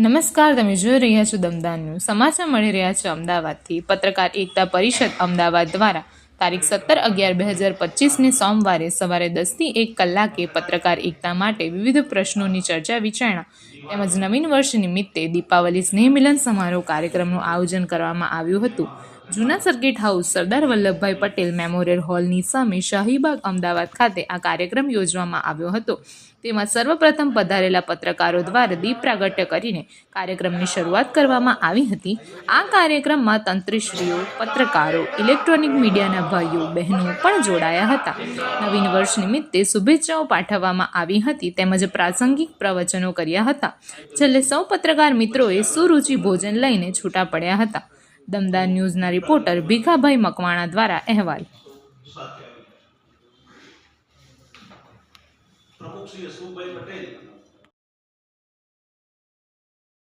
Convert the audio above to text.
નમસ્કાર, તમે જોઈ રહ્યા છો દમદાર ન્યૂઝ. સમાચાર મળી રહ્યા છે અમદાવાદથી. પત્રકાર એકતા પરિષદ અમદાવાદ દ્વારા તારીખ સત્તર અગિયાર બે હજાર પચીસને સોમવારે સવારે દસથી એક કલાકે પત્રકાર એકતા માટે વિવિધ પ્રશ્નોની ચર્ચા વિચારણા તેમજ નવીન વર્ષ નિમિત્તે દીપાવલી સ્નેહ મિલન સમારોહ કાર્યક્રમનું આયોજન કરવામાં આવ્યું હતું. જૂના circuit house Sardar Vallabhbhai Patel memorial હોલની સામે શાહીબાગ અમદાવાદ ખાતે આ કાર્યક્રમ યોજવામાં આવ્યો હતો. તેમાં સર્વપ્રથમ પધારેલા પત્રકારો દ્વારા દીપ પ્રાગટ્ય કરીને કાર્યક્રમની શરૂઆત કરવામાં આવી હતી. આ કાર્યક્રમમાં તંત્રીશ્રીઓ, પત્રકારો, ઇલેક્ટ્રોનિક મીડિયાના ભાઈઓ, બહેનો પણ જોડાયા હતા. નવીન વર્ષ નિમિત્તે શુભેચ્છાઓ પાઠવવામાં આવી હતી તેમજ પ્રાસંગિક પ્રવચનો કર્યા હતા. છેલ્લે સૌ પત્રકાર મિત્રોએ સુરુચિ ભોજન લઈને છૂટા પડ્યા હતા. દમદાર ન્યૂઝના રિપોર્ટર ભીખાભાઈ મકવાણા દ્વારા અહેવાલ. પ્રમુખ શ્રી અશોકભાઈ પટેલ